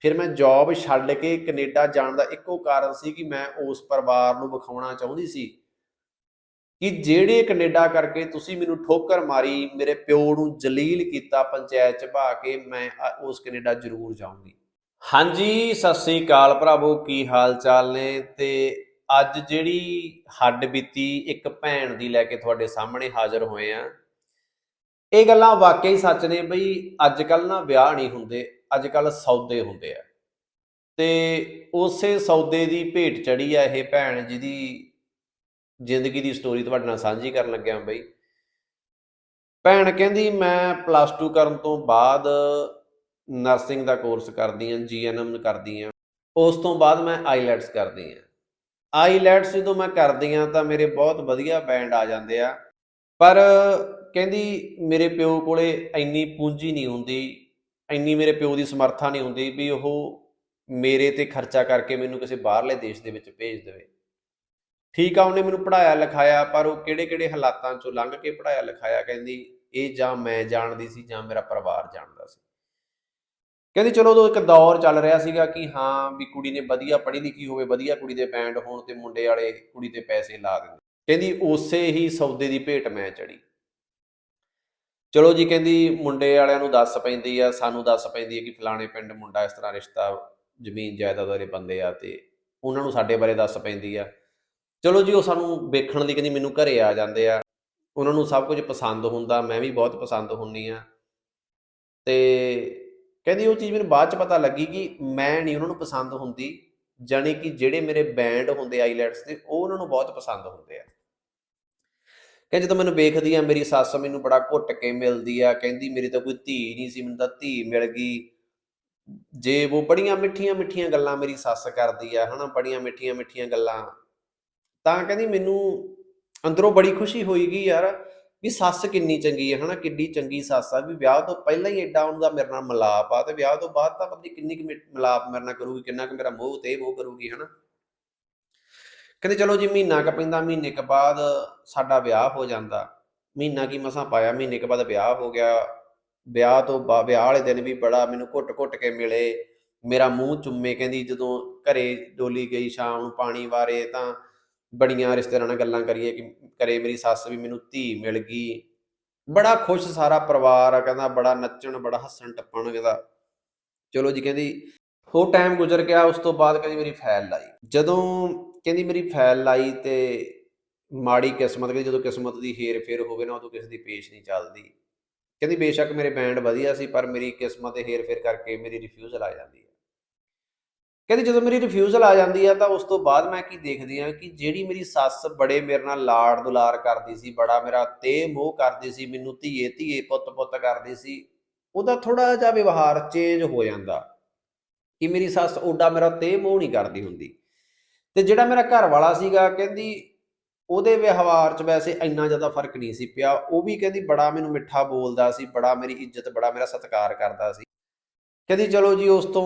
ਫਿਰ ਮੈਂ ਜੌਬ ਛੱਡ ਕੇ ਕੈਨੇਡਾ ਜਾਣ ਦਾ ਇੱਕੋ ਕਾਰਨ ਸੀ ਕਿ ਮੈਂ ਉਸ ਪਰਿਵਾਰ ਨੂੰ ਵਿਖਾਉਣਾ ਚਾਹੁੰਦੀ ਸੀ ਕਿ ਜਿਹੜੇ ਕੈਨੇਡਾ ਕਰਕੇ ਤੁਸੀਂ ਮੈਨੂੰ ਠੋਕਰ ਮਾਰੀ, ਮੇਰੇ ਪਿਓ ਨੂੰ ਜਲੀਲ ਕੀਤਾ ਪੰਚਾਇਤ ਚ ਭਾ ਕੇ ਮੈਂ ਉਸ ਕੈਨੇਡਾ ਜ਼ਰੂਰ ਜਾਊਂਗੀ। ਹਾਂਜੀ, ਸਤਿ ਸ੍ਰੀ ਅਕਾਲ ਭਰਾਵੋ, ਕੀ ਹਾਲ ਚਾਲ ਨੇ? ਤੇ ਅੱਜ ਜਿਹੜੀ ਹੱਡ ਬੀਤੀ ਇੱਕ ਭੈਣ ਦੀ ਲੈ ਕੇ ਤੁਹਾਡੇ ਸਾਹਮਣੇ ਹਾਜ਼ਰ ਹੋਏ ਆ। ਇਹ ਗੱਲਾਂ ਵਾਕਈ ਸੱਚ ਨੇ ਬਈ, ਅੱਜ ਕੱਲ ਨਾ ਵਿਆਹ ਨਹੀਂ ਹੁੰਦੇ। ਅੱਜ ਕੱਲ ਸੌਦੇ ਹੁੰਦੇ ਆ। ਤੇ ਉਸੇ ਸੌਦੇ ਦੀ ਭੇਟ ਚੜੀ ਆ ਇਹ ਭੈਣ ਜਿਹਦੀ ਜ਼ਿੰਦਗੀ ਦੀ ਸਟੋਰੀ ਤੁਹਾਡੇ ਨਾਲ ਸਾਂਝੀ ਕਰਨ ਲੱਗਿਆ ਬਈ। ਭੈਣ ਕਹਿੰਦੀ, ਮੈਂ ਪਲੱਸ 2 ਕਰਨ ਤੋਂ ਬਾਅਦ ਨਰਸਿੰਗ ਦਾ ਕੋਰਸ ਕਰਦੀ ਹਾਂ ਜੀਐਨਐਮ ਕਰਦੀ ਹਾਂ ਉਸ ਤੋਂ ਬਾਅਦ ਮੈਂ ਆਈਲੈਟਸ ਕਰਦੀ ਹਾਂ ਆਈਲੈਟਸ ਜਦੋਂ ਮੈਂ ਕਰਦੀ ਹਾਂ ਤਾਂ ਮੇਰੇ ਬਹੁਤ ਵਧੀਆ ਬੈਂਡ ਆ ਜਾਂਦੇ ਆ। ਪਰ ਕਹਿੰਦੀ, ਮੇਰੇ ਪਿਓ ਕੋਲੇ ਇੰਨੀ ਪੂੰਜੀ ਨਹੀਂ ਹੁੰਦੀ ਇੰਨੀ ਮੇਰੇ ਪਿਓ ਦੀ ਸਮਰੱਥਾ ਨਹੀਂ ਹੁੰਦੀ ਵੀ ਉਹ ਮੇਰੇ ਤੇ ਖਰਚਾ ਕਰਕੇ ਮੈਨੂੰ ਕਿਸੇ ਬਾਹਰਲੇ ਦੇਸ਼ ਦੇ ਵਿੱਚ ਭੇਜ ਦੇਵੇ। ਠੀਕ ਆ, ਉਹਨੇ ਮੈਨੂੰ ਪੜਾਇਆ ਲਿਖਾਇਆ, ਪਰ ਉਹ ਕਿਹੜੇ ਕਿਹੜੇ ਹਾਲਾਤਾਂ ਚੋਂ ਲੰਘ ਕੇ ਪੜਾਇਆ ਲਿਖਾਇਆ ਕਹਿੰਦੀ, ਇਹ ਜਾਂ ਮੈਂ ਜਾਣਦੀ ਸੀ ਜਾਂ ਮੇਰਾ ਪਰਿਵਾਰ ਜਾਣਦਾ ਸੀ। ਕਹਿੰਦੀ, ਚਲੋ ਉਦੋਂ ਇੱਕ ਦੌਰ ਚੱਲ ਰਿਹਾ ਸੀਗਾ ਕਿ ਹਾਂ ਵੀ ਕੁੜੀ ਨੇ ਵਧੀਆ ਪੜ੍ਹੀ ਲਿਖੀ ਹੋਵੇ, ਵਧੀਆ ਕੁੜੀ ਦੇ ਬੈਂਡ ਹੋਣ ਤੇ ਮੁੰਡੇ ਵਾਲੇ ਕੁੜੀ ਤੇ ਪੈਸੇ ਲਾ ਦਿੰਦੇ। ਕਹਿੰਦੀ, ਉਸੇ ਹੀ ਸੌਦੇ ਦੀ ਭੇਟ ਮੈਂ ਚੜੀ ਚਲੋ ਜੀ, ਕਹਿੰਦੀ ਮੁੰਡੇ ਵਾਲਿਆਂ ਨੂੰ ਦੱਸ ਪੈਂਦੀ ਆ, ਸਾਨੂੰ ਦੱਸ ਪੈਂਦੀ ਹੈ ਕਿ ਫਲਾਣੇ ਪਿੰਡ ਮੁੰਡਾ ਇਸ ਤਰ੍ਹਾਂ ਰਿਸ਼ਤਾ ਜ਼ਮੀਨ ਜਾਇਦਾਦ ਵਾਲੇ ਬੰਦੇ ਆ ਤੇ ਉਹਨਾਂ ਨੂੰ ਸਾਡੇ ਬਾਰੇ ਦੱਸ ਪੈਂਦੀ ਆ। ਚਲੋ ਜੀ, ਉਹ ਸਾਨੂੰ ਵੇਖਣ ਦੀ ਕਹਿੰਦੀ ਮੈਨੂੰ ਘਰੇ ਆ ਜਾਂਦੇ ਆ। ਉਹਨਾਂ ਨੂੰ ਸਭ ਕੁਝ ਪਸੰਦ ਹੁੰਦਾ, ਮੈਂ ਵੀ ਬਹੁਤ ਪਸੰਦ ਹੁੰਨੀ ਆ। ਤੇ ਕਹਿੰਦੀ ਉਹ ਚੀਜ਼ ਮੈਨੂੰ ਬਾਅਦ ਚ ਪਤਾ ਲੱਗੀ ਕਿ ਮੈਂ ਨਹੀਂ ਉਹਨਾਂ ਨੂੰ ਪਸੰਦ ਹੁੰਦੀ, ਜਾਣੀ ਕਿ ਜਿਹੜੇ ਮੇਰੇ ਬੈਂਡ ਹੁੰਦੇ ਆਈਲੈਟਸ ਦੇ ਉਹ ਉਹਨਾਂ ਨੂੰ ਬਹੁਤ ਪਸੰਦ ਹੁੰਦੇ ਆ। ਕਹਿੰਦੀ ਜਦੋਂ ਮੈਨੂੰ ਵੇਖਦੀ ਆ, ਮੇਰੀ ਸੱਸ ਮੈਨੂੰ ਬੜਾ ਘੁੱਟ ਕੇ ਮਿਲਦੀ ਆ, ਕਹਿੰਦੀ ਮੇਰੀ ਤਾਂ ਕੋਈ ਧੀ ਨਹੀਂ ਸੀ, ਮੈਨੂੰ ਤਾਂ ਧੀ ਮਿਲ ਗਈ। ਜੇ ਉਹ ਬੜੀਆਂ ਮਿੱਠੀਆਂ ਮਿੱਠੀਆਂ ਗੱਲਾਂ ਮੇਰੀ ਸੱਸ ਕਰਦੀ ਆ, ਹਨਾ, ਬੜੀਆਂ ਮਿੱਠੀਆਂ ਮਿੱਠੀਆਂ ਗੱਲਾਂ, ਤਾਂ ਕਹਿੰਦੀ ਮੈਨੂੰ ਅੰਦਰੋਂ ਬੜੀ ਖੁਸ਼ੀ ਹੋਈਗੀ ਯਾਰ ਵੀ ਸੱਸ ਕਿੰਨੀ ਚੰਗੀ ਹੈ ਹਨਾ, ਕਿੱਡੀ ਚੰਗੀ ਸੱਸ ਆ, ਵੀ ਵਿਆਹ ਤੋਂ ਪਹਿਲਾਂ ਹੀ ਐਡਾ ਉਹਨਾਂ ਦਾ ਮੇਰੇ ਨਾਲ ਮਿਲਾਪ ਆ, ਤੇ ਵਿਆਹ ਤੋਂ ਬਾਅਦ ਤਾਂ ਪਤਾ ਨਹੀਂ ਕਿੰਨੀ ਕੁ ਮਿ- ਮਿਲਾਪ ਮੇਰੇ ਨਾਲ ਕਰੂਗੀ, ਕਿੰਨਾ ਕੁ ਮੇਰਾ ਮੋਹ ਤੇ ਮੋਹ ਕਰੂਗੀ, ਹਨਾ। ਕਹਿੰਦੇ ਚਲੋ ਜੀ ਮਹੀਨਾ ਕ ਪੈਂਦਾ, ਮਹੀਨੇ ਕ ਬਾਅਦ ਸਾਡਾ ਵਿਆਹ ਹੋ ਜਾਂਦਾ। ਮਹੀਨਾ ਕੀ ਮਸਾਂ ਪਾਇਆ, ਮਹੀਨੇ ਕ ਬਾਅਦ ਵਿਆਹ ਹੋ ਗਿਆ। ਵਿਆਹ ਤੋਂ ਵਿਆਹ ਵਾਲੇ ਦਿਨ ਵੀ ਬੜਾ ਮੈਨੂੰ ਘੁੱਟ-ਘੁੱਟ ਕੇ ਮਿਲੇ। ਮੇਰਾ ਮੂੰਹ ਚੁੰਮੇ ਕਹਿੰਦੀ ਜਦੋਂ ਘਰੇ ਡੋਲੀ ਗਈ ਸ਼ਾਮ ਨੂੰ ਪਾਣੀ ਵਾਰੇ ਤਾਂ ਬੜੀਆਂ ਰਿਸ਼ਤੇਦਾਰਾਂ ਨਾਲ ਗੱਲਾਂ ਕਰੀਏ ਕਿ ਘਰੇ ਮੇਰੀ ਸੱਸ ਵੀ ਮੈਨੂੰ ਧੀ ਮਿਲ ਗਈ। ਬੜਾ ਖੁਸ਼ ਸਾਰਾ ਪਰਿਵਾਰ ਆ, ਕਹਿੰਦਾ ਬੜਾ ਨੱਚਣ, ਬੜਾ ਹੱਸਣ, ਟੱਪਣ ਕਹਿੰਦਾ। ਚਲੋ ਜੀ ਕਹਿੰਦੀ ਉਹ ਟਾਈਮ ਗੁਜ਼ਰ ਗਿਆ, ਉਸ ਤੋਂ ਬਾਅਦ ਕਹਿੰਦੀ ਮੇਰੀ ਫੈਲ ਲਾਈ। ਜਦੋਂ ਕਹਿੰਦੀ ਮੇਰੀ ਫੈਲ ਲਾਈ ਤੇ ਮਾੜੀ ਕਿਸਮਤ, ਕਹਿੰਦੀ ਜਦੋਂ ਕਿਸਮਤ ਦੀ ਹੇਰ ਫੇਰ ਹੋਵੇ ਨਾ ਉਦੋਂ ਕਿਸੇ ਦੀ ਪੇਸ਼ ਨਹੀਂ ਚੱਲਦੀ। ਕਹਿੰਦੀ ਬੇਸ਼ੱਕ ਮੇਰੇ ਬੈਂਡ ਵਧੀਆ ਸੀ, ਪਰ ਮੇਰੀ ਕਿਸਮਤ ਦੇ ਹੇਰ ਫੇਰ ਕਰਕੇ ਮੇਰੀ ਰਿਫਿਊਜ਼ਲ ਆ ਜਾਂਦੀ ਹੈ। ਕਹਿੰਦੀ ਜਦੋਂ ਮੇਰੀ ਰਿਫਿਊਜ਼ਲ ਆ ਜਾਂਦੀ ਆ ਤਾਂ ਉਸ ਤੋਂ ਬਾਅਦ ਮੈਂ ਕੀ ਦੇਖਦੀ ਆ ਕਿ ਜਿਹੜੀ ਮੇਰੀ ਸੱਸ ਬੜੇ ਮੇਰੇ ਨਾਲ ਲਾੜ ਦੁਲਾਰ ਕਰਦੀ ਸੀ, ਬੜਾ ਮੇਰਾ ਤੇ ਮੋਹ ਕਰਦੀ ਸੀ, ਮੈਨੂੰ ਧੀਏ ਧੀਏ ਪੁੱਤ ਪੁੱਤ ਕਰਦੀ ਸੀ, ਉਹਦਾ ਥੋੜਾ ਜਿਹਾ ਵਿਵਹਾਰ ਚੇਂਜ ਹੋ ਜਾਂਦਾ। ਕਿ ਮੇਰੀ ਸੱਸ ਓਡਾ ਮੇਰਾ ਤੇ ਮੋਹ ਨਹੀਂ ਕਰਦੀ ਹੁੰਦੀ। ਤੇ ਜਿਹੜਾ ਮੇਰਾ ਘਰ ਵਾਲਾ ਸੀਗਾ, ਕਹਿੰਦੀ ਉਹਦੇ ਵਿਵਹਾਰ 'ਚ ਵੈਸੇ ਇੰਨਾ ਜ਼ਿਆਦਾ ਫ਼ਰਕ ਨਹੀਂ ਸੀ ਪਿਆ। ਉਹ ਵੀ ਕਹਿੰਦੀ ਬੜਾ ਮੈਨੂੰ ਮਿੱਠਾ ਬੋਲਦਾ ਸੀ, ਬੜਾ ਮੇਰੀ ਇੱਜ਼ਤ, ਬੜਾ ਮੇਰਾ ਸਤਿਕਾਰ ਕਰਦਾ ਸੀ। ਕਹਿੰਦੀ ਚਲੋ ਜੀ, ਉਸ ਤੋਂ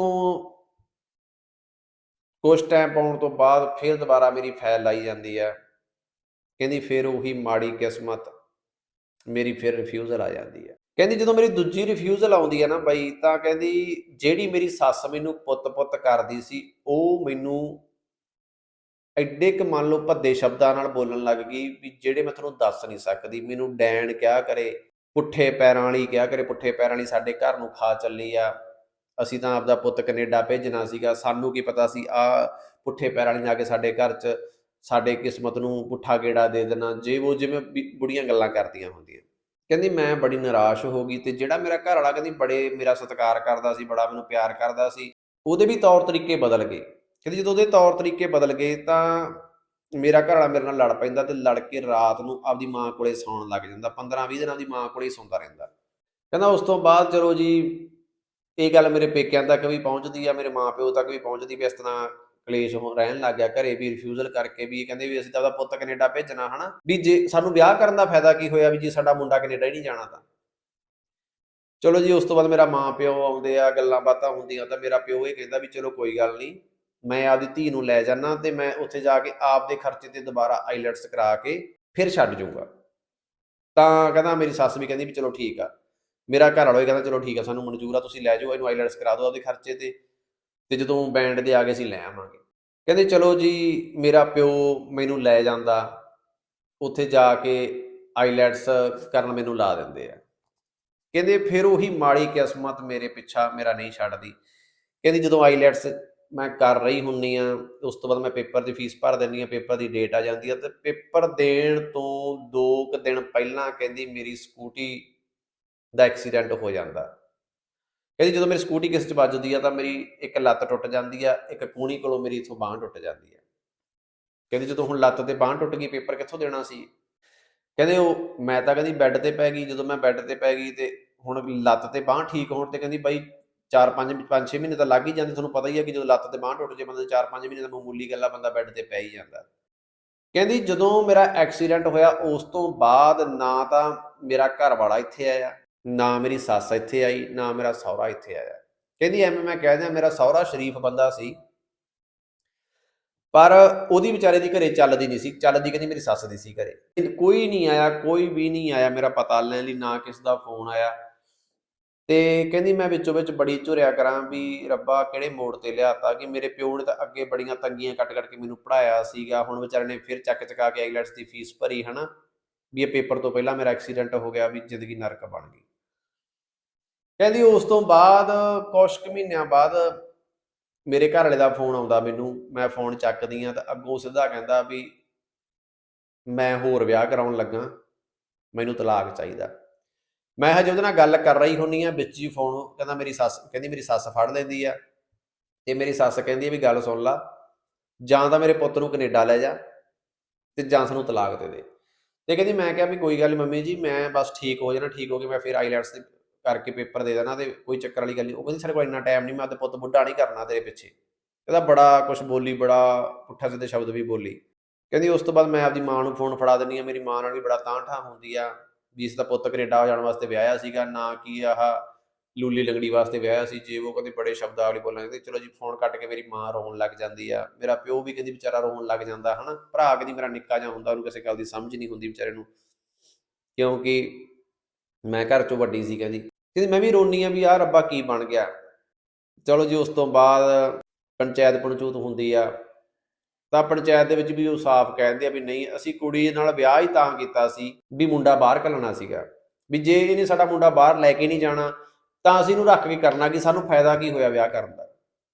ਕੁਝ ਟਾਈਮ ਪਾਉਣ ਤੋਂ ਬਾਅਦ ਫਿਰ ਦੁਬਾਰਾ ਮੇਰੀ ਫਾਈਲ ਲਾਈ ਜਾਂਦੀ ਹੈ। ਕਹਿੰਦੀ ਫਿਰ ਉਹੀ ਮਾੜੀ ਕਿਸਮਤ ਮੇਰੀ ਫਿਰ ਰਿਫਿਊਜ਼ਲ ਆ ਜਾਂਦੀ ਹੈ। ਕਹਿੰਦੀ ਜਦੋਂ ਮੇਰੀ ਦੂਜੀ ਰਿਫਿਊਜ਼ਲ ਆਉਂਦੀ ਹੈ ਨਾ ਬਾਈ, ਤਾਂ ਕਹਿੰਦੀ ਜਿਹੜੀ ਮੇਰੀ ਸੱਸ ਮੈਨੂੰ ਪੁੱਤ-ਪੁੱਤ ਕਰਦੀ ਸੀ, ਉਹ ਮੈਨੂੰ ਐਡੇ ਕ ਮੰਨ ਲਓ ਭੱਦੇ ਸ਼ਬਦਾਂ ਨਾਲ ਬੋਲਣ ਲੱਗ ਗਈ ਵੀ ਜਿਹੜੇ ਮੈਂ ਤੁਹਾਨੂੰ ਦੱਸ ਨਹੀਂ ਸਕਦੀ। ਮੈਨੂੰ ਡੈਣ ਕਿਹਾ ਕਰੇ, ਪੁੱਠੇ ਪੈਰਾਂ ਵਾਲੀ ਕਿਹਾ ਕਰੇ, ਪੁੱਠੇ ਪੈਰਾਂ ਵਾਲੀ ਸਾਡੇ ਘਰ ਨੂੰ ਖਾ ਚੱਲੀ ਆ। ਅਸੀਂ ਤਾਂ ਆਪਦਾ ਪੁੱਤ ਕੈਨੇਡਾ ਭੇਜਣਾ ਸੀਗਾ। ਸਾਨੂੰ ਕੀ ਪਤਾ ਸੀ ਆ ਪੁੱਠੇ ਪੈਰਾਂ ਵਾਲੀ ਜਾ ਕੇ ਸਾਡੇ ਘਰ 'ਚ ਸਾਡੇ ਕਿਸਮਤ ਨੂੰ ਪੁੱਠਾ ਗੇੜਾ ਦੇ ਦੇਣਾ, ਜੇ ਉਹ ਜਿਵੇਂ ਵੀ ਬੁੜੀਆਂ ਗੱਲਾਂ ਕਰਦੀਆਂ ਹੁੰਦੀਆਂ। ਕਹਿੰਦੀ ਮੈਂ ਬੜੀ ਨਿਰਾਸ਼ ਹੋ ਗਈ ਤੇ ਜਿਹੜਾ ਮੇਰਾ ਘਰ ਵਾਲਾ ਕਹਿੰਦੀ ਬੜੇ ਮੇਰਾ ਸਤਿਕਾਰ ਕਰਦਾ ਸੀ, ਬੜਾ ਮੈਨੂੰ ਪਿਆਰ ਕਰਦਾ ਸੀ, ਉਹਦੇ ਵੀ ਤੌਰ ਤਰੀਕੇ ਬਦਲ ਗਏ। ਕਹਿੰਦੀ ਜਦੋਂ ਉਹਦੇ ਤੌਰ ਤਰੀਕੇ ਬਦਲ ਗਏ ਤਾਂ ਮੇਰਾ ਘਰ ਵਾਲਾ ਮੇਰੇ ਨਾਲ ਲੜ ਪੈਂਦਾ ਤੇ ਲੜ ਕੇ ਰਾਤ ਨੂੰ ਆਪਦੀ ਮਾਂ ਕੋਲੇ ਸੌਣ ਲੱਗ ਜਾਂਦਾ 15 20 ਦਿਨਾਂ ਦੀ ਮਾਂ ਕੋਲੇ ਹੀ ਸੌਂਦਾ ਰਹਿੰਦਾ। ਕਹਿੰਦਾ ਉਸ ਤੋਂ ਬਾਅਦ ਚਲੋ ਜੀ, ਇਹ ਗੱਲ ਮੇਰੇ ਪੇਕਿਆਂ ਤੱਕ ਵੀ ਪਹੁੰਚਦੀ ਆ, ਮੇਰੇ ਮਾਪਿਓ ਤੱਕ ਵੀ ਪਹੁੰਚਦੀ ਵੀ ਇਸ ਤਰ੍ਹਾਂ ਕਲੇਸ਼ ਹੋ, ਰਹਿਣ ਲੱਗ ਗਿਆ ਘਰੇ ਵੀ ਰਿਫਿਊਜ਼ਲ ਕਰਕੇ ਵੀ ਕਹਿੰਦੇ ਵੀ ਅਸੀਂ ਤਾਂ ਉਹਦਾ ਪੁੱਤ ਕੈਨੇਡਾ ਭੇਜਣਾ ਹਨਾ, ਵੀ ਜੇ ਸਾਨੂੰ ਵਿਆਹ ਕਰਨ ਦਾ ਫਾਇਦਾ ਕੀ ਹੋਇਆ ਵੀ ਜੇ ਸਾਡਾ ਮੁੰਡਾ ਕੈਨੇਡਾ ਹੀ ਨਹੀਂ ਜਾਣਾ ਤਾਂ। ਚਲੋ ਜੀ, ਉਸ ਤੋਂ ਬਾਅਦ ਮੇਰਾ ਮਾਂ ਪਿਓ ਆਉਂਦੇ ਆ, ਗੱਲਾਂ ਬਾਤਾਂ ਹੁੰਦੀਆਂ ਤਾਂ ਮੇਰਾ ਪਿਓ ਇਹ ਕਹਿੰਦਾ ਵੀ ਚਲੋ ਕੋਈ ਗੱਲ ਨਹੀਂ ਮੈਂ ਆਪਦੀ ਧੀ ਨੂੰ ਲੈ ਜਾਣਾ ਤੇ ਮੈਂ ਉੱਥੇ ਜਾ ਕੇ ਆਪ ਦੇ ਖਰਚੇ ਤੇ ਦੁਬਾਰਾ ਆਈਲੈਟਸ ਕਰਾ ਕੇ ਫਿਰ ਛੱਡ ਜਾਊਗਾ। ਤਾਂ ਕਹਿੰਦਾ ਮੇਰੀ ਸੱਸ ਵੀ ਕਹਿੰਦੀ ਵੀ ਚਲੋ ਠੀਕ ਆ। ਮੇਰਾ ਘਰ ਵਾਲਾ ਵੀ ਕਹਿੰਦਾ ਚਲੋ ਠੀਕ ਆ, ਸਾਨੂੰ ਮਨਜ਼ੂਰ ਆ, ਤੁਸੀਂ ਲੈ ਜਾਓ, ਇਹਨੂੰ ਆਈਲੈਟਸ ਕਰਾ ਦਿਓ ਆਪਦੇ ਖਰਚੇ ਤੇ। ਤੇ ਜਦੋਂ ਬੈਂਡ ਦੇ ਆ ਗਏ ਸੀ ਲੈ ਆਵਾਂਗੇ। ਕਹਿੰਦੇ ਚਲੋ ਜੀ, ਮੇਰਾ ਪਿਓ ਮੈਨੂੰ ਲੈ ਜਾਂਦਾ, ਉੱਥੇ ਜਾ ਕੇ ਆਈਲੈਟਸ ਕਰਨ ਮੈਨੂੰ ਲਾ ਦਿੰਦੇ ਆ। ਕਹਿੰਦੇ ਫਿਰ ਉਹੀ ਮਾੜੀ ਕਿਸਮਤ ਮੇਰੇ ਪਿੱਛਾ ਮੇਰਾ ਨਹੀਂ ਛੱਡਦੀ। ਕਹਿੰਦੀ ਜਦੋਂ ਆਈਲੈਟਸ ਮੈਂ ਕਰ ਰਹੀ ਹੁੰਨੀ ਆ, ਉਸ ਤੋਂ ਬਾਅਦ ਮੈਂ ਪੇਪਰ ਦੀ ਫੀਸ ਭਰ ਦਿੰਨੀ ਆ, ਪੇਪਰ ਦੀ ਡੇਟ ਆ ਜਾਂਦੀ ਆ ਤੇ ਪੇਪਰ ਦੇਣ ਤੋਂ 2 ਕੁ ਦਿਨ ਪਹਿਲਾਂ ਕਹਿੰਦੀ ਮੇਰੀ ਸਕੂਟੀ ਦਾ ਐਕਸੀਡੈਂਟ ਹੋ ਜਾਂਦਾ। ਕਹਿੰਦੀ ਜਦੋਂ ਮੇਰੀ ਸਕੂਟੀ ਕਿਸ 'ਚ ਵੱਜਦੀ ਆ ਤਾਂ ਮੇਰੀ ਇੱਕ ਲੱਤ ਟੁੱਟ ਜਾਂਦੀ ਆ, ਇੱਕ ਕੂਣੀ ਕੋਲੋਂ ਮੇਰੀ ਇਥੋਂ ਬਾਂਹ ਟੁੱਟ ਜਾਂਦੀ ਆ। ਕਹਿੰਦੀ ਜਦੋਂ ਹੁਣ ਲੱਤ ਤੇ ਬਾਂਹ ਟੁੱਟ ਗਈ, ਪੇਪਰ ਕਿੱਥੋਂ ਦੇਣਾ ਸੀ? ਕਹਿੰਦੇ ਉਹ, ਮੈਂ ਤਾਂ ਕਹਿੰਦੀ ਬੈੱਡ ਤੇ ਪੈ ਗਈ, ਜਦੋਂ ਮੈਂ ਬੈੱਡ ਤੇ ਪੈ ਗਈ ਤੇ ਹੁਣ ਲੱਤ ਤੇ ਬਾਂਹ ਠੀਕ ਹੋਣ ਤੇ ਕਹਿੰਦੀ ਬਾਈ 4 5 5 6 ਮਹੀਨੇ ਤਾਂ ਲੱਗ ਹੀ ਜਾਂਦੇ, ਤੁਹਾਨੂੰ ਪਤਾ ਹੀ ਹੈ ਕਿ ਜਦੋਂ ਲੱਤ ਤੇ ਬਾਂਹ ਟੁੱਟ ਜੇ, ਬੰਦੇ 4 5 ਮਹੀਨੇ ਦਾ ਮਾਮੂਲੀ ਗੱਲ ਬੰਦਾ ਬੈੱਡ ਤੇ ਪੈ ਹੀ ਜਾਂਦਾ। ਕਹਿੰਦੀ ਜਦੋਂ ਮੇਰਾ ਐਕਸੀਡੈਂਟ ਹੋਇਆ, ਉਸ ਤੋਂ ਬਾਅਦ ਨਾ ਤਾਂ ਮੇਰਾ ਘਰ ਵਾਲਾ ਇੱਥੇ ਆਇਆ, ਨਾ ਮੇਰੀ ਸੱਸ ਇੱਥੇ ਆਈ, ਨਾ ਮੇਰਾ ਸਹੁਰਾ ਇੱਥੇ ਆਇਆ। ਕਹਿੰਦੀ ਐਵੇਂ ਮੈਂ ਕਹਿ ਦਿਆਂ, ਮੇਰਾ ਸਹੁਰਾ ਸ਼ਰੀਫ ਬੰਦਾ ਸੀ, ਪਰ ਉਹਦੀ ਵਿਚਾਰੇ ਦੀ ਘਰੇ ਚੱਲਦੀ ਨਹੀਂ ਸੀ, ਚੱਲਦੀ ਕਹਿੰਦੀ ਮੇਰੀ ਸੱਸ ਦੀ ਸੀ ਘਰੇ। ਕੋਈ ਨਹੀਂ ਆਇਆ, ਕੋਈ ਵੀ ਨਹੀਂ ਆਇਆ, ਮੇਰਾ ਪਤਾ ਲੈਣ ਲਈ ਨਾ ਕਿਸ ਦਾ ਫੋਨ ਆਇਆ। ਤੇ ਕਹਿੰਦੀ ਮੈਂ ਵਿੱਚੋਂ ਵਿੱਚ ਬੜੀ ਝੁਰਿਆ ਕਰਾਂ ਵੀ ਰੱਬਾ ਕਿਹੜੇ ਮੋੜ ਤੇ ਲਿਆਤਾ ਕਿ ਮੇਰੇ ਪਿਓ ਨੇ ਤਾਂ ਅੱਗੇ ਬੜੀਆਂ ਤੰਗੀਆਂ ਕੱਟ ਕੱਟ ਕੇ ਮੈਨੂੰ ਪੜਾਇਆ ਸੀਗਾ, ਹੁਣ ਵਿਚਾਰੇ ਨੇ ਫਿਰ ਚੱਕ ਚਕਾ ਕੇ ਆਈਲੈਟਸ ਦੀ ਫੀਸ ਭਰੀ, ਹਨਾ? ਵੀ ਇਹ ਪੇਪਰ ਤੋਂ ਪਹਿਲਾਂ ਮੇਰਾ ਐਕਸੀਡੈਂਟ ਹੋ ਗਿਆ, ਵੀ ਜ਼ਿੰਦਗੀ ਨਰਕ ਬਣ ਗਈ। ਕਹਿੰਦੀ ਉਸ ਤੋਂ ਬਾਅਦ ਕੁਝ ਕੁ ਮਹੀਨਿਆਂ ਬਾਅਦ ਮੇਰੇ ਘਰ ਵਾਲੇ ਦਾ ਫੋਨ ਆਉਂਦਾ ਮੈਨੂੰ, ਮੈਂ ਫੋਨ ਚੱਕਦੀ ਆ ਤਾਂ ਅੱਗੋਂ ਸਿੱਧਾ ਕਹਿੰਦਾ ਵੀ ਮੈਂ ਹੋਰ ਵਿਆਹ ਕਰਾਉਣ ਲੱਗਾ, ਮੈਨੂੰ ਤਲਾਕ ਚਾਹੀਦਾ। ਮੈਂ ਹਜੇ ਉਹਦੇ ਨਾਲ ਗੱਲ ਕਰ ਰਹੀ ਹੁੰਨੀ ਆ ਵਿੱਚ ਹੀ ਫੋਨ ਕਹਿੰਦਾ ਮੇਰੀ ਸੱਸ, ਕਹਿੰਦੀ ਮੇਰੀ ਸੱਸ ਫੜ ਲੈਂਦੀ ਆ। ਤੇ ਮੇਰੀ ਸੱਸ ਕਹਿੰਦੀ ਆ ਵੀ ਗੱਲ ਸੁਣ ਲਾ, ਜਾਂ ਤਾਂ ਮੇਰੇ ਪੁੱਤ ਨੂੰ ਕੈਨੇਡਾ ਲੈ ਜਾ ਤੇ ਜਾਂ ਸਾਨੂੰ ਤਲਾਕ ਦੇ ਦੇ। ਤੇ ਕਹਿੰਦੀ ਮੈਂ ਕਿਹਾ ਵੀ ਕੋਈ ਗੱਲ ਨੀ ਮੰਮੀ ਜੀ, ਮੈਂ ਬਸ ਠੀਕ ਹੋ ਜਾਣਾ, ਠੀਕ ਹੋ ਕੇ ਮੈਂ ਫਿਰ ਆਈਲੈਟਸ ਦੇ ਕਰਕੇ ਪੇਪਰ ਦੇ ਦੇਣਾ ਤੇ ਕੋਈ ਚੱਕਰ ਵਾਲੀ ਗੱਲ ਨਹੀਂ ਉਹ ਕਹਿੰਦੀ ਸਾਡੇ ਕੋਲ ਇੰਨਾ ਟਾਈਮ ਨਹੀਂ ਮੈਂ ਆਪਦੇ ਪੁੱਤ ਬੁੱਢਾ ਨਹੀਂ ਕਰਨਾ ਤੇਰੇ ਪਿੱਛੇ। ਕਹਿੰਦਾ ਬੜਾ ਕੁਝ ਬੋਲੀ, ਬੜਾ ਪੁੱਠਾ ਸਿੱਧੇ ਸ਼ਬਦ ਵੀ ਬੋਲੀ। ਕਹਿੰਦੀ ਉਸ ਤੋਂ ਬਾਅਦ ਮੈਂ ਆਪਦੀ ਮਾਂ ਨੂੰ ਫੋਨ ਫੜਾ ਦਿੰਨੀ ਆ, ਮੇਰੀ ਮਾਂ ਨਾਲ ਵੀ ਬੜਾ ਤਾਂਹ ਠਾਂ ਹੁੰਦੀ ਆ। ਵੀ ਇਸ ਦਾ ਪੁੱਤ ਕੈਨੇਡਾ ਜਾਣ ਵਾਸਤੇ ਵਿਆਹਿਆ ਸੀਗਾ, ਨਾ ਕਿ ਆਹ ਲੂਲੀ ਲੰਗੜੀ ਵਾਸਤੇ ਵਿਆਹਿਆ ਸੀ, ਜੇ ਉਹ ਕਹਿੰਦੇ ਬੜੇ ਸ਼ਬਦਾਵਲੀ ਬੋਲਣ ਕਹਿੰਦੇ ਚਲੋ ਜੀ ਫੋਨ ਕੱਟ ਕੇ ਮੇਰੀ ਮਾਂ ਰੋਣ ਲੱਗ ਜਾਂਦੀ ਆ, ਮੇਰਾ ਪਿਓ ਵੀ ਕਹਿੰਦੀ ਵਿਚਾਰਾ ਰੋਣ ਲੱਗ ਜਾਂਦਾ, ਹਨਾ? ਭਰਾ ਕਹਿੰਦੀ ਮੇਰਾ ਨਿੱਕਾ ਜਾਂ ਹੁੰਦਾ, ਉਹਨੂੰ ਕਿਸੇ ਗੱਲ ਦੀ ਸਮਝ ਨਹੀਂ ਹੁੰਦੀ ਵਿਚਾਰੇ ਨੂੰ, ਕਿਉਂਕਿ ਮੈਂ ਘਰ ਚੋਂ ਵੱਡੀ ਸੀ ਕਹਿੰਦੀ ਕਹਿੰਦੀ ਮੈਂ ਵੀ ਰੋਨੀ ਆ ਵੀ ਯਾਰ ਰੱਬਾ ਕੀ ਬਣ ਗਿਆ। ਚਲੋ ਜੀ, ਉਸ ਤੋਂ ਬਾਅਦ ਪੰਚਾਇਤ ਪੰਚੂਤ ਹੁੰਦੀ ਆ ਤਾਂ ਪੰਚਾਇਤ ਦੇ ਵਿੱਚ ਵੀ ਉਹ ਸਾਫ਼ ਕਹਿੰਦੇ ਆ ਵੀ ਨਹੀਂ, ਅਸੀਂ ਕੁੜੀ ਨਾਲ ਵਿਆਹ ਹੀ ਤਾਂ ਕੀਤਾ ਸੀ ਵੀ ਮੁੰਡਾ ਬਾਹਰ ਘੱਲਣਾ ਸੀਗਾ। ਵੀ ਜੇ ਇਹਨੇ ਸਾਡਾ ਮੁੰਡਾ ਬਾਹਰ ਲੈ ਕੇ ਨਹੀਂ ਜਾਣਾ, ਤਾਂ ਅਸੀਂ ਇਹਨੂੰ ਰੱਖ ਕੇ ਕਰਨਾ ਕਿ ਸਾਨੂੰ ਫਾਇਦਾ ਕੀ ਹੋਇਆ ਵਿਆਹ ਕਰਨ ਦਾ।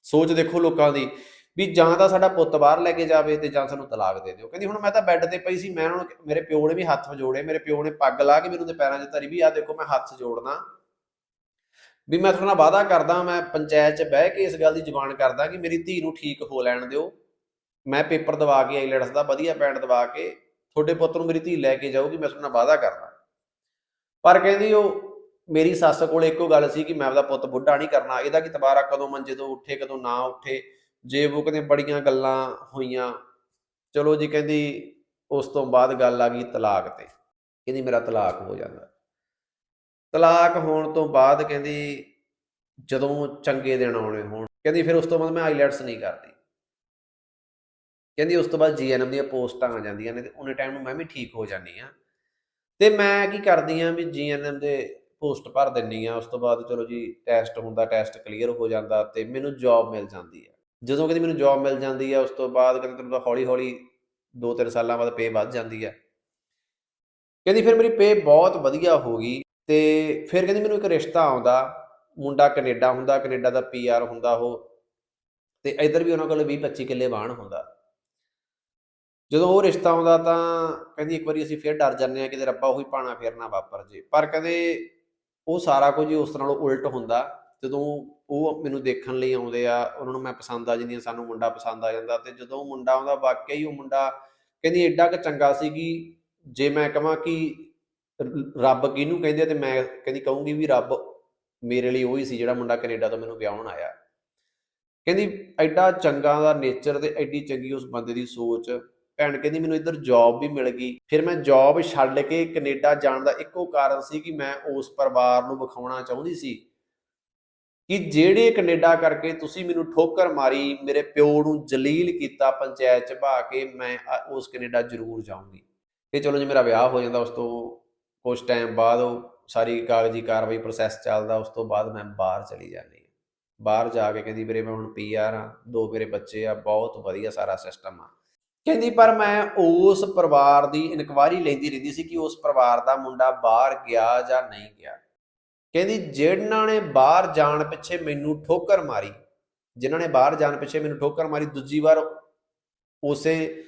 ਸੋਚ ਦੇਖੋ ਲੋਕਾਂ ਦੀ ਵੀ ਜਾਂ ਤਾਂ ਸਾਡਾ ਪੁੱਤ ਬਾਹਰ ਲੈ ਕੇ ਜਾਵੇ ਤੇ ਜਾਂ ਸਾਨੂੰ ਤਲਾਕ ਦੇ ਦਿਓ। ਕਹਿੰਦੀ ਹੁਣ ਮੈਂ ਤਾਂ ਬੈੱਡ ਤੇ ਪਈ ਸੀ, ਮੈਂ ਉਹਨੂੰ ਮੇਰੇ ਪਿਓ ਨੇ ਵੀ ਹੱਥ ਜੋੜੇ, ਮੇਰੇ ਪਿਓ ਨੇ ਪੱਗ ਲਾ ਕੇ ਮੈਨੂੰ ਤੇ ਪੈਰਾਂ 'ਚ ਧਰੀ ਵੀ ਆ ਦੇਖੋ ਮੈਂ ਹੱਥ ਜੋੜਦਾ। ਵੀ ਮੈਂ ਤੁਹਾਡੇ ਵਾਅਦਾ ਕਰਦਾ, ਮੈਂ ਪੰਚਾਇਤ 'ਚ ਬਹਿ ਕੇ ਇਸ ਗੱਲ ਦੀ ਜ਼ੁਬਾਨ ਕਰਦਾ ਕਿ ਮੇਰੀ ਧੀ ਨੂੰ ਠੀਕ ਹੋ ਲੈਣ ਦਿਓ। ਮੈਂ ਪੇਪਰ ਦਵਾ ਕੇ ਆਈਲੈਟਸ ਦਾ ਵਧੀਆ ਬੈਂਡ ਦਵਾ ਕੇ ਤੁਹਾਡੇ ਪੁੱਤ ਨੂੰ ਮੇਰੀ ਧੀ ਲੈ ਕੇ ਜਾਊਗੀ, ਮੈਂ ਤੁਹਾਨੂੰ ਵਾਅਦਾ ਕਰਦਾ ਪਰ ਕਹਿੰਦੀ ਉਹ ਮੇਰੀ ਸੱਸ ਕੋਲ ਇੱਕੋ ਗੱਲ ਸੀ ਕਿ ਮੈਂ ਆਪਦਾ ਪੁੱਤ ਬੁੱਢਾ ਨਹੀਂ ਕਰਨਾ, ਇਹਦਾ ਕਿ ਤਬਾਰਾ ਕਦੋਂ ਮੰਜੇ ਤੋਂ ਉੱਠੇ, ਕਦੋਂ ਨਾ ਉੱਠੇ ਜੇ ਉਹ ਕਹਿੰਦੇ ਬੜੀਆਂ ਗੱਲਾਂ ਹੋਈਆਂ। ਚਲੋ ਜੀ ਕਹਿੰਦੀ, ਉਸ ਤੋਂ ਬਾਅਦ ਗੱਲ ਆ ਗਈ ਤਲਾਕ ਤੇ। ਕਹਿੰਦੀ ਮੇਰਾ ਤਲਾਕ ਹੋ ਜਾਂਦਾ। ਤਲਾਕ ਹੋਣ ਤੋਂ ਬਾਅਦ ਕਹਿੰਦੀ ਜਦੋਂ ਚੰਗੇ ਦਿਨ ਆਉਣੇ ਹੋਣ, ਕਹਿੰਦੀ ਫਿਰ ਉਸ ਤੋਂ ਬਾਅਦ ਮੈਂ ਆਈਲੈਟਸ ਨਹੀਂ ਕਰਦੀ। ਕਹਿੰਦੀ ਉਸ ਤੋਂ ਬਾਅਦ ਜੀਐਨਐਮ ਦੀਆਂ ਪੋਸਟਾਂ ਆ ਜਾਂਦੀਆਂ ਨੇ ਤੇ ਉਹਨੇ ਟਾਈਮ ਨੂੰ ਮੈਂ ਵੀ ਠੀਕ ਹੋ ਜਾਂਦੀ ਆ ਤੇ ਮੈਂ ਕੀ ਕਰਦੀ ਆ ਵੀ ਜੀਐਨਐਮ ਦੇ ਪੋਸਟ ਭਰ ਦਿੰਨੀ ਆ ਉਸ ਤੋਂ ਬਾਅਦ ਚਲੋ ਜੀ ਟੈਸਟ ਹੁੰਦਾ ਟੈਸਟ ਕਲੀਅਰ ਹੋ ਜਾਂਦਾ ਤੇ ਮੈਨੂੰ ਜੌਬ ਮਿਲ ਜਾਂਦੀ ਆ ਜਦੋਂ ਕਹਿੰਦੀ ਮੈਨੂੰ ਜੌਬ ਮਿਲ ਜਾਂਦੀ ਆ ਉਸ ਤੋਂ ਬਾਅਦ ਕਹਿੰਦੀ ਤੈਨੂੰ ਤਾਂ ਹੌਲੀ ਹੌਲੀ 2-3 ਸਾਲਾਂ ਬਾਅਦ ਪੇ ਵੱਧ ਜਾਂਦੀ ਆ ਕਹਿੰਦੀ ਫਿਰ ਮੇਰੀ ਪੇ ਬਹੁਤ ਵਧੀਆ ਹੋ ਗਈ ਤੇ ਫਿਰ ਕਹਿੰਦੀ ਮੈਨੂੰ ਇੱਕ ਰਿਸ਼ਤਾ ਆਉਂਦਾ, ਮੁੰਡਾ ਕੈਨੇਡਾ ਹੁੰਦਾ, ਕੈਨੇਡਾ ਦਾ ਪੀਆਰ ਹੁੰਦਾ ਉਹ ਤੇ ਇੱਧਰ ਵੀ ਉਹਨਾਂ ਕੋਲ 20 25 ਕਿੱਲੇ ਵਾਹਣ ਹੁੰਦਾ। ਜਦੋਂ ਉਹ ਰਿਸ਼ਤਾ ਆਉਂਦਾ ਤਾਂ ਕਹਿੰਦੀ ਇੱਕ ਵਾਰੀ ਅਸੀਂ ਫਿਰ ਡਰ ਜਾਂਦੇ ਆ ਕਿ ਰੱਬਾ ਉਹੀ ਪਾਣਾ ਫੇਰਨਾ ਵਾਪਰ ਜੇ। ਪਰ ਕਹਿੰਦੇ ਉਹ ਸਾਰਾ ਕੁਝ ਹੀ ਉਸ ਨਾਲੋਂ ਉਲਟ ਹੁੰਦਾ। ਜਦੋਂ ਉਹ ਮੈਨੂੰ ਦੇਖਣ ਲਈ ਆਉਂਦੇ ਆ, ਉਹਨਾਂ ਨੂੰ ਮੈਂ ਪਸੰਦ ਆ ਜਾਂਦੀ ਹਾਂ, ਸਾਨੂੰ ਮੁੰਡਾ ਪਸੰਦ ਆ ਜਾਂਦਾ ਤੇ ਜਦੋਂ ਮੁੰਡਾ ਆਉਂਦਾ ਵਾਕਿਆ ਹੀ ਉਹ ਮੁੰਡਾ ਕਹਿੰਦੀ ਐਡਾ ਕੁ ਚੰਗਾ ਸੀ ਕਿ ਜੇ ਮੈਂ ਕਹਾਂ ਕਿ ਰੱਬ ਕਿਹਨੂੰ ਕਹਿੰਦੇ ਆ ਤੇ ਮੈਂ ਕਹਿੰਦੀ ਕਹੂੰਗੀ ਵੀ ਰੱਬ ਮੇਰੇ ਲਈ ਉਹੀ ਸੀ ਜਿਹੜਾ ਮੁੰਡਾ ਕੈਨੇਡਾ ਤੋਂ ਮੈਨੂੰ ਵਿਆਹਣ ਆਇਆ। ਕਹਿੰਦੀ ਐਡਾ ਚੰਗਾ ਦਾ ਨੇਚਰ ਤੇ ਐਡੀ ਚੰਗੀ ਉਸ ਬੰਦੇ ਦੀ ਸੋਚ ਭੈਣ ਕਹਿੰਦੀ ਮੈਨੂੰ ਇੱਧਰ ਜੌਬ ਵੀ ਮਿਲ ਗਈ। ਫਿਰ ਮੈਂ ਜੌਬ ਛੱਡ ਕੇ ਕੈਨੇਡਾ ਜਾਣ ਦਾ ਇੱਕੋ ਕਾਰਨ ਸੀ ਕਿ ਮੈਂ ਉਸ ਪਰਿਵਾਰ ਨੂੰ ਵਿਖਾਉਣਾ ਚਾਹੁੰਦੀ ਸੀ ਕਿ ਜਿਹੜੇ ਕੈਨੇਡਾ ਕਰਕੇ ਤੁਸੀਂ ਮੈਨੂੰ ਠੋਕਰ ਮਾਰੀ, ਮੇਰੇ ਪਿਓ ਨੂੰ ਜਲੀਲ ਕੀਤਾ ਪੰਚਾਇਤ ਚ ਭਾ ਕੇ ਮੈਂ ਉਸ ਕੈਨੇਡਾ ਜ਼ਰੂਰ ਜਾਊਂਗੀ। ਤੇ ਚਲੋ ਜੇ ਮੇਰਾ ਵਿਆਹ ਹੋ ਜਾਂਦਾ ਉਸ ਤੋਂ ਕੁਝ ਟਾਈਮ ਬਾਅਦ ਉਹ ਸਾਰੀ ਕਾਗਜ਼ੀ ਕਾਰਵਾਈ ਪ੍ਰੋਸੈਸ ਚੱਲਦਾ, ਉਸ ਤੋਂ ਬਾਅਦ ਮੈਂ ਬਾਹਰ ਚਲੀ ਜਾਂਦੀ ਹਾਂ। ਬਾਹਰ ਜਾ ਕੇ ਕਹਿੰਦੀ ਵੀਰੇ ਮੈਂ ਹੁਣ ਪੀਆਰ ਆ ਦੋ ਮੇਰੇ ਬੱਚੇ ਆ, ਬਹੁਤ ਵਧੀਆ ਸਾਰਾ ਸਿਸਟਮ ਆ। ਕਹਿੰਦੀ, ਪਰ ਮੈਂ ਉਸ ਪਰਿਵਾਰ ਦੀ ਇਨਕੁਆਇਰੀ ਲੈਂਦੀ ਰਹਿੰਦੀ ਸੀ ਕਿ ਉਸ ਪਰਿਵਾਰ ਦਾ ਮੁੰਡਾ ਬਾਹਰ ਗਿਆ ਜਾਂ ਨਹੀਂ ਗਿਆ। ਕਹਿੰਦੀ ਜਿਹਨਾਂ ਨੇ ਬਾਹਰ ਜਾਣ ਪਿੱਛੇ ਮੈਨੂੰ ਠੋਕਰ ਮਾਰੀ, ਜਿਨ੍ਹਾਂ ਨੇ ਬਾਹਰ ਜਾਣ ਪਿੱਛੇ ਮੈਨੂੰ ਠੋਕਰ ਮਾਰੀ, ਦੂਜੀ ਵਾਰ ਉਸੇ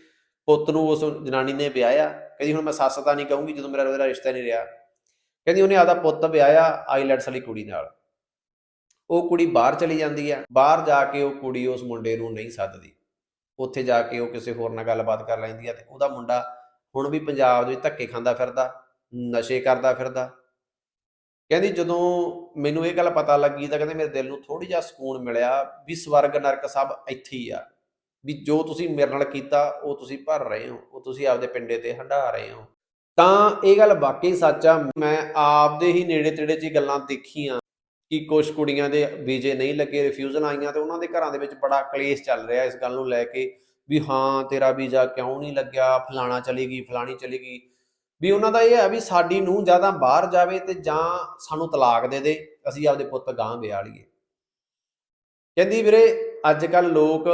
ਪੁੱਤ ਨੂੰ ਉਸ ਜਨਾਨੀ ਨੇ ਵਿਆਹਿਆ। ਕਹਿੰਦੀ, ਹੁਣ ਮੈਂ ਸੱਸ ਤਾਂ ਨਹੀਂ ਕਹੂੰਗੀ ਜਦੋਂ ਮੇਰਾ ਉਹਦਾ ਰਿਸ਼ਤਾ ਨਹੀਂ ਰਿਹਾ। ਕਹਿੰਦੀ, ਉਹਨੇ ਆਦਾ ਪੁੱਤ ਵਿਆਹਿਆ ਆਈਲੈਟਸ ਵਾਲੀ ਕੁੜੀ ਨਾਲ। ਉਹ ਕੁੜੀ ਬਾਹਰ ਚਲੀ ਜਾਂਦੀ ਆ। ਬਾਹਰ ਜਾ ਕੇ ਉਹ ਕੁੜੀ ਉਸ ਮੁੰਡੇ ਨੂੰ ਨਹੀਂ ਸੱਦਦੀ। ਉੱਥੇ ਜਾ ਕੇ ਉਹ ਕਿਸੇ ਹੋਰ ਨਾਲ ਗੱਲਬਾਤ ਕਰ ਲੈਂਦੀ ਆ ਤੇ ਉਹਦਾ ਮੁੰਡਾ ਹੁਣ ਵੀ ਪੰਜਾਬ ਦੇ ਵਿੱਚ ਧੱਕੇ ਖਾਂਦਾ ਫਿਰਦਾ, ਨਸ਼ੇ ਕਰਦਾ ਫਿਰਦਾ। ਕਹਿੰਦੀ ਜਦੋਂ ਮੈਨੂੰ ਇਹ ਗੱਲ ਪਤਾ ਲੱਗੀ ਤਾਂ ਕਹਿੰਦੇ ਮੇਰੇ ਦਿਲ ਨੂੰ ਥੋੜੀ ਜਿਹਾ ਸਕੂਨ ਮਿਲਿਆ ਵੀ ਸਵਰਗ ਨਰਕ ਸਭ ਇੱਥੇ ਹੀ ਆ, ਵੀ ਜੋ ਤੁਸੀਂ ਮੇਰੇ ਨਾਲ ਕੀਤਾ ਉਹ ਤੁਸੀਂ ਭਰ ਰਹੇ ਹੋ, ਉਹ ਤੁਸੀਂ ਆਪਦੇ ਪਿੰਡੇ ਤੇ ਹੰਢਾ ਰਹੇ ਹੋ। ਤਾਂ ਇਹ ਗੱਲ ਵਾਕਈ ਸੱਚ ਆ, ਮੈਂ ਆਪਦੇ ਹੀ ਨੇੜੇ ਤੇੜੇ 'ਚ ਗੱਲਾਂ ਦੇਖੀਆਂ। ਕਿ ਕੁਝ ਕੁੜੀਆਂ ਦੇ ਵੀਜ਼ੇ ਨਹੀਂ ਲੱਗੇ ਰਿਫਿਊਜ਼ਲ ਆਈਆਂ ਤੇ ਉਹਨਾਂ ਦੇ ਘਰਾਂ ਦੇ ਵਿੱਚ ਬੜਾ ਕਲੇਸ਼ ਚੱਲ ਰਿਹਾ ਇਸ ਗੱਲ ਨੂੰ ਲੈ ਕੇ ਵੀ ਹਾਂ, ਤੇਰਾ ਵੀਜ਼ਾ ਕਿਉਂ ਨਹੀਂ ਲੱਗਿਆ? ਫਲਾਣਾ ਚਲੀ ਗਈ, ਫਲਾਣੀ ਚਲੀ ਗਈ। ਵੀ ਉਹਨਾਂ ਦਾ ਇਹ ਹੈ ਵੀ ਸਾਡੀ ਨੂੰ ਜ਼ਿਆਦਾ ਬਾਹਰ ਜਾਵੇ ਤੇ ਜਾਂ ਸਾਨੂੰ ਤਲਾਕ ਦੇ ਦੇ, ਅਸੀਂ ਆਪਦੇ ਪੁੱਤ ਗਾਂ ਵਿਆਹ ਲਈਏ। ਕਹਿੰਦੀ ਵੀਰੇ ਅੱਜ ਕੱਲ ਲੋਕ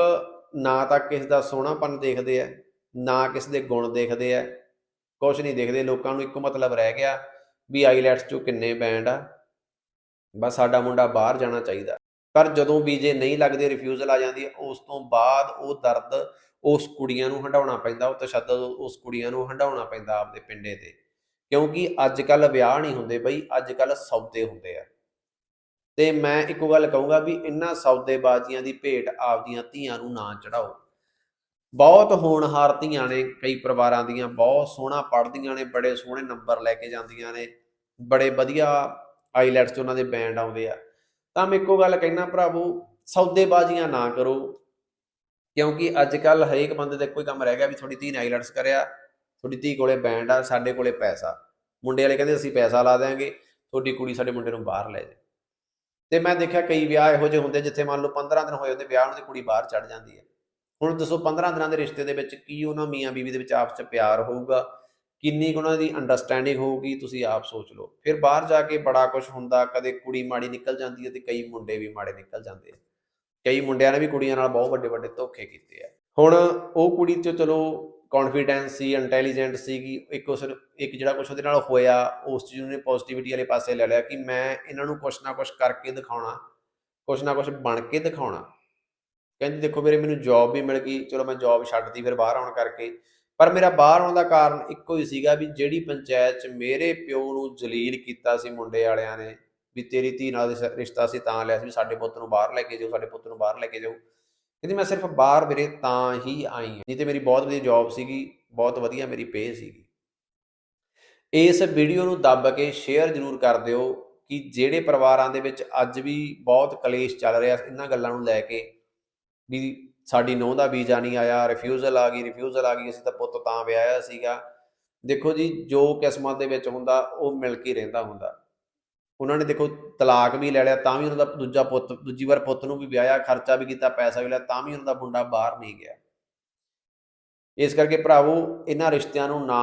ਨਾ ਤਾਂ ਕਿਸ ਦਾ ਸੋਹਣਾਪਨ ਦੇਖਦੇ ਆ ਨਾ ਕਿਸ ਦੇ ਗੁਣ ਦੇਖਦੇ ਆ ਕੁਝ ਨਹੀਂ ਦੇਖਦੇ। ਲੋਕਾਂ ਨੂੰ ਇੱਕੋ ਮਤਲਬ ਰਹਿ ਗਿਆ ਵੀ ਆਈਲੈਟਸ ਚੋਂ ਕਿੰਨੇ ਬੈਂਡ ਆ। ਬਸ ਸਾਡਾ ਮੁੰਡਾ ਬਾਹਰ ਜਾਣਾ ਚਾਹੀਦਾ। ਪਰ ਜਦੋਂ ਵੀਜ਼ੇ ਨਹੀਂ ਲੱਗਦੇ ਰਿਫਿਊਜ਼ਲ ਆ ਜਾਂਦੀ ਹੈ, ਉਸ ਤੋਂ ਬਾਅਦ ਉਹ ਦਰਦ ਉਸ ਕੁੜੀਆਂ ਨੂੰ ਹੰਡਾਉਣਾ ਪੈਂਦਾ, ਉਹ ਤਸ਼ੱਦਦ ਉਸ ਕੁੜੀਆਂ ਨੂੰ ਹੰਡਾਉਣਾ ਪੈਂਦਾ ਆਪਦੇ ਪਿੰਡੇ ਤੇ। ਕਿਉਂਕਿ ਅੱਜ ਕੱਲ ਵਿਆਹ ਨਹੀਂ ਹੁੰਦੇ ਬਈ ਅੱਜ ਕੱਲ ਸੌਦੇ ਹੁੰਦੇ ਆ। ਤੇ ਮੈਂ ਇੱਕੋ ਗੱਲ ਕਹੂੰਗਾ ਵੀ ਇਹਨਾਂ ਸੌਦੇਬਾਜ਼ੀਆਂ ਦੀ ਭੇਟ ਆਪਦੀਆਂ ਧੀਆਂ ਨੂੰ ਨਾ ਚੜਾਓ। ਬਹੁਤ ਹੋਣਹਾਰ ਧੀਆਂ ਨੇ ਕਈ ਪਰਿਵਾਰਾਂ ਦੀਆਂ, ਬਹੁਤ ਸੋਹਣਾ ਪੜ੍ਹਦੀਆਂ ਨੇ, ਬੜੇ ਸੋਹਣੇ ਨੰਬਰ ਲੈ ਕੇ ਜਾਂਦੀਆਂ ਨੇ, ਬੜੇ ਵਧੀਆ ਆਈਲੈਟਸ 'ਚ ਉਹਨਾਂ ਦੇ ਬੈਂਡ ਆਉਂਦੇ ਆ। ਤਾਂ ਮੈਂ ਇੱਕੋ ਗੱਲ ਕਹਿਣਾ ਭਰਾਵੋ, ਸੌਦੇਬਾਜ਼ੀਆਂ ਨਾ ਕਰੋ, ਕਿਉਂਕਿ ਅੱਜ ਕੱਲ ਹਰੇਕ ਬੰਦੇ ਦਾ ਇੱਕੋ ਹੀ ਕੰਮ ਰਹਿ ਗਿਆ ਵੀ ਤੁਹਾਡੀ ਧੀ ਨੇ ਆਈਲੈਟਸ ਕਰਿਆ, ਤੁਹਾਡੀ ਧੀ ਕੋਲੇ ਬੈਂਡ ਆ, ਸਾਡੇ ਕੋਲੇ ਪੈਸਾ। ਮੁੰਡੇ ਵਾਲੇ ਕਹਿੰਦੇ ਅਸੀਂ ਪੈਸਾ ਲਾ ਦੇਾਂਗੇ ਤੁਹਾਡੀ ਕੁੜੀ ਸਾਡੇ ਮੁੰਡੇ ਨੂੰ ਬਾਹਰ ਲੈ ਜਾਏ। ਤੇ ਮੈਂ ਦੇਖਿਆ ਕਈ ਵਿਆਹ ਇਹੋ ਜਿਹੇ ਹੁੰਦੇ ਜਿੱਥੇ ਮੰਨ ਲਓ 15 ਦਿਨ ਹੋਏ ਹੁੰਦੇ ਵਿਆਹ ਨੂੰ ਤੇ ਕੁੜੀ ਬਾਹਰ ਚੜ ਜਾਂਦੀ ਹੈ। ਹੁਣ ਦੱਸੋ 15 ਦਿਨਾਂ ਦੇ ਰਿਸ਼ਤੇ ਦੇ ਵਿੱਚ ਕੀ ਉਹਨਾਂ ਮੀਆਂ ਬੀਵੀ ਦੇ ਵਿੱਚ ਆਪਸ ਚ ਪਿਆਰ ਹੋਊਗਾ? ਕਿੰਨੀ ਕੁ ਉਹਨਾਂ ਦੀ ਅੰਡਰਸਟੈਂਡਿੰਗ ਹੋਊਗੀ, ਤੁਸੀਂ ਆਪ ਸੋਚ ਲਓ। ਫਿਰ ਬਾਹਰ ਜਾ ਕੇ ਬੜਾ ਕੁਝ ਹੁੰਦਾ, ਕਦੇ ਕੁੜੀ ਮਾੜੀ ਨਿਕਲ ਜਾਂਦੀ ਹੈ ਤੇ ਕਈ ਮੁੰਡੇ ਵੀ ਮਾੜੇ ਨਿਕਲ ਜਾਂਦੇ ਆ। ਕਈ ਮੁੰਡਿਆਂ ਨੇ ਵੀ ਕੁੜੀਆਂ ਨਾਲ ਬਹੁਤ ਵੱਡੇ ਵੱਡੇ ਧੋਖੇ ਕੀਤੇ ਆ। ਹੁਣ ਉਹ ਕੁੜੀ ਤੇ ਚਲੋ ਕੌਨਫੀਡੈਂਸ ਸੀ ਇੰਟੈਲੀਜੈਂਟ ਸੀਗੀ, ਇੱਕ ਉਸ ਇੱਕ ਜਿਹੜਾ ਕੁਝ ਉਹਦੇ ਨਾਲ ਹੋਇਆ, ਉਸ ਚੀਜ਼ ਨੇ ਪੋਜ਼ਿਟਿਵਿਟੀ ਵਾਲੇ ਪਾਸੇ ਲੈ ਲਿਆ ਕਿ ਮੈਂ ਇਹਨਾਂ ਨੂੰ ਕੁਛ ਨਾ ਕੁਛ ਕਰਕੇ ਦਿਖਾਉਣਾ, ਕੁਛ ਨਾ ਕੁਛ ਬਣ ਕੇ ਦਿਖਾਉਣਾ। ਕਹਿੰਦੀ ਦੇਖੋ ਮੇਰੇ ਮੈਨੂੰ ਜੌਬ ਵੀ ਮਿਲ ਗਈ, ਚਲੋ ਮੈਂ ਜੌਬ ਛੱਡਤੀ, ਫਿਰ ਬਾਹਰ ਆਉਣ ਕਰਕੇ ਪਰ ਮੇਰਾ ਬਾਹਰ ਆਉਣ ਦਾ ਕਾਰਨ ਇੱਕੋ ਹੀ ਸੀਗਾ ਵੀ ਜਿਹੜੀ ਪੰਚਾਇਤ 'ਚ ਮੇਰੇ ਪਿਓ ਨੂੰ ਜਲੀਲ ਕੀਤਾ ਸੀ ਮੁੰਡੇ ਵਾਲਿਆਂ ਨੇ, ਵੀ ਤੇਰੀ ਧੀ ਨਾਲ ਸ- ਰਿਸ਼ਤਾ ਸੀ ਤਾਂ ਲਿਆ ਸੀ ਵੀ ਸਾਡੇ ਪੁੱਤ ਨੂੰ ਬਾਹਰ ਲੈ ਕੇ ਜਾਓ, ਸਾਡੇ ਪੁੱਤ ਨੂੰ ਬਾਹਰ ਲੈ ਕੇ ਜਾਓ। ਕਹਿੰਦੀ ਮੈਂ ਸਿਰਫ ਬਾਹਰ ਵੀਰੇ ਤਾਂ ਹੀ ਆਈ ਹਾਂ। ਨਹੀਂ ਤੇ ਮੇਰੀ ਬਹੁਤ ਵਧੀਆ ਜੌਬ ਸੀਗੀ, ਬਹੁਤ ਵਧੀਆ ਮੇਰੀ ਪੇ ਸੀਗੀ। ਇਸ ਵੀਡੀਓ ਨੂੰ ਦੱਬ ਕੇ ਸ਼ੇਅਰ ਜ਼ਰੂਰ ਕਰ ਦਿਓ ਕਿ ਜਿਹੜੇ ਪਰਿਵਾਰਾਂ ਦੇ ਵਿੱਚ ਅੱਜ ਵੀ ਬਹੁਤ ਕਲੇਸ਼ ਚੱਲ ਰਿਹਾ ਇਹਨਾਂ ਗੱਲਾਂ ਨੂੰ ਲੈ ਕੇ, ਵੀ ਸਾਡੀ ਨੋਹ ਦਾ ਵੀਜ਼ਾ ਨਹੀਂ ਆਇਆ ਰਿਫਿਊਜ਼ਲ ਆ ਗਈ ਰਿਫਿਊਜ਼ਲ ਆ ਗਈ, ਅਸੀਂ ਤਾਂ ਪੁੱਤ ਤਾਂ ਵਿਆਹਿਆ ਸੀਗਾ। ਦੇਖੋ ਜੀ, ਜੋ ਕਿਸਮਤ ਦੇ ਵਿੱਚ ਹੁੰਦਾ, ਉਹ ਮਿਲ ਕੇ ਰਹਿੰਦਾ ਹੁੰਦਾ। ਉਹਨਾਂ ਨੇ ਦੇਖੋ ਤਲਾਕ ਵੀ ਲੈ ਲਿਆ, ਤਾਂ ਵੀ ਉਹਨਾਂ ਦਾ ਦੂਜਾ ਪੁੱਤ, ਦੂਜੀ ਵਾਰ ਪੁੱਤ ਨੂੰ ਵੀ ਵਿਆਹਿਆ, ਖਰਚਾ ਵੀ ਕੀਤਾ, ਪੈਸਾ ਵੀ ਲਿਆ, ਤਾਂ ਵੀ ਉਹਨਾਂ ਦਾ ਮੁੰਡਾ ਬਾਹਰ ਨਹੀਂ ਗਿਆ। ਇਸ ਕਰਕੇ ਭਰਾਵੋ, ਇਹਨਾਂ ਰਿਸ਼ਤਿਆਂ ਨੂੰ ਨਾ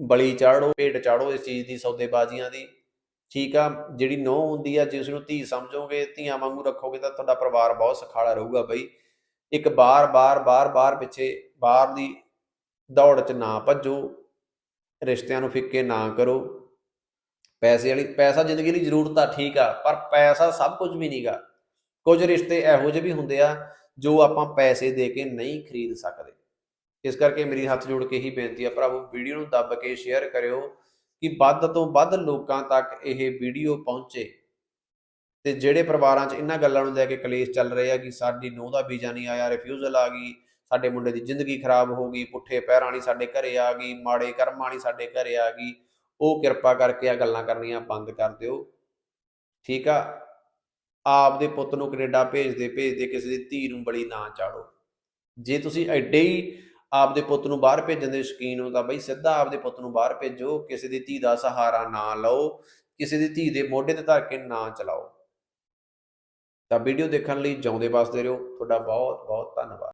ਬਲੀ ਚਾੜੋ, ਭੇਟ ਚਾੜੋ ਇਸ ਚੀਜ਼ ਦੀ, ਸੌਦੇਬਾਜ਼ੀਆਂ ਦੀ। ਠੀਕ ਆ, ਜਿਹੜੀ ਨੋ ਹੁੰਦੀ ਆ ਜਿਸ ਨੂੰ ਧੀ ਸਮਝੋਗੇ, ਧੀਆਂ ਵਾਂਗੂ ਰੱਖੋਗੇ, ਤਾਂ ਤੁਹਾਡਾ ਪਰਿਵਾਰ ਬਹੁਤ ਸੁਖਾਲਾ ਰਹੂਗਾ ਬਈ। ਇੱਕ ਬਾਰ ਬਾਰ ਬਾਰ ਬਾਰ ਪਿੱਛੇ ਬਾਹਰ ਦੀ ਦੌੜ 'ਚ ਨਾ ਭੱਜੋ, ਰਿਸ਼ਤਿਆਂ ਨੂੰ ਫਿੱਕੇ ਨਾ ਕਰੋ। ਪੈਸੇ ਵਾਲੀ, ਪੈਸਾ ਜ਼ਿੰਦਗੀ ਲਈ ਜ਼ਰੂਰਤ ਆ, ਠੀਕ ਆ, ਪਰ ਪੈਸਾ ਸਭ ਕੁਝ ਵੀ ਨਹੀਂਗਾ ਕੁਝ ਰਿਸ਼ਤੇ ਇਹੋ ਜਿਹੇ ਵੀ ਹੁੰਦੇ ਆ, ਜੋ ਆਪਾਂ ਪੈਸੇ ਦੇ ਕੇ ਨਹੀਂ ਖਰੀਦ ਸਕਦੇ। ਇਸ ਕਰਕੇ ਮੇਰੀ ਹੱਥ ਜੋੜ ਕੇ ਹੀ ਬੇਨਤੀ ਆ, ਭਰਾਵੋ, ਵੀਡੀਓ ਨੂੰ ਦੱਬ ਕੇ ਸ਼ੇਅਰ ਕਰਿਓ। ਕਿ ਵੱਧ ਤੋਂ ਵੱਧ ਲੋਕਾਂ ਤੱਕ ਇਹ ਵੀਡੀਓ ਪਹੁੰਚੇ। ਤੇ ਜਿਹੜੇ ਪਰਿਵਾਰਾਂ 'ਚ ਇਹਨਾਂ ਗੱਲਾਂ ਨੂੰ ਲੈ ਕੇ ਕਲੇਸ਼ ਚੱਲ ਰਹੇ ਆ ਕਿ ਸਾਡੀ ਨੂੰਹ ਦਾ ਵੀਜ਼ਾ ਨਹੀਂ ਆਇਆ ਰਿਫਿਊਜ਼ਲ ਆ ਗਈ, ਸਾਡੇ ਮੁੰਡੇ ਦੀ ਜ਼ਿੰਦਗੀ ਖਰਾਬ ਹੋ ਗਈ, ਪੁੱਠੇ ਪੈਰਾਂ ਵਾਲੀ ਸਾਡੇ ਘਰੇ ਆ ਗਈ, ਮਾੜੇ ਕਰਮਾਂ ਵਾਲੀ ਸਾਡੇ ਘਰੇ ਆ ਗਈ, ਉਹ ਕਿਰਪਾ ਕਰਕੇ ਆ ਗੱਲਾਂ ਕਰਨੀਆਂ ਬੰਦ ਕਰ ਦਿਓ। ਠੀਕ ਆ? ਆਪ ਦੇ ਪੁੱਤ ਨੂੰ ਕੈਨੇਡਾ ਭੇਜਦੇ ਭੇਜਦੇ ਕਿਸੇ ਦੀ ਧੀ ਨੂੰ ਬਲੀ ਨਾ ਚਾੜੋ। ਜੇ ਤੁਸੀਂ ਐਡੇ ਹੀ ਆਪਦੇ ਪੁੱਤ ਨੂੰ ਬਾਹਰ ਭੇਜਣ ਦੇ ਸ਼ੌਕੀਨ ਹੋ ਤਾਂ ਬਈ ਸਿੱਧਾ ਆਪਦੇ ਪੁੱਤ ਨੂੰ ਬਾਹਰ ਭੇਜੋ, ਕਿਸੇ ਦੀ ਧੀ ਦਾ ਸਹਾਰਾ ਨਾ ਲਓ, ਕਿਸੇ ਦੀ ਧੀ ਦੇ ਮੋਢੇ ਤੇ ਧਰ ਕੇ ਨਾ ਚਲਾਓ। ਤਾਂ ਵੀਡੀਓ ਦੇਖਣ ਲਈ ਜਿਉਂਦੇ ਵਸਦੇ ਰਹੋ। ਤੁਹਾਡਾ ਬਹੁਤ ਬਹੁਤ ਧੰਨਵਾਦ।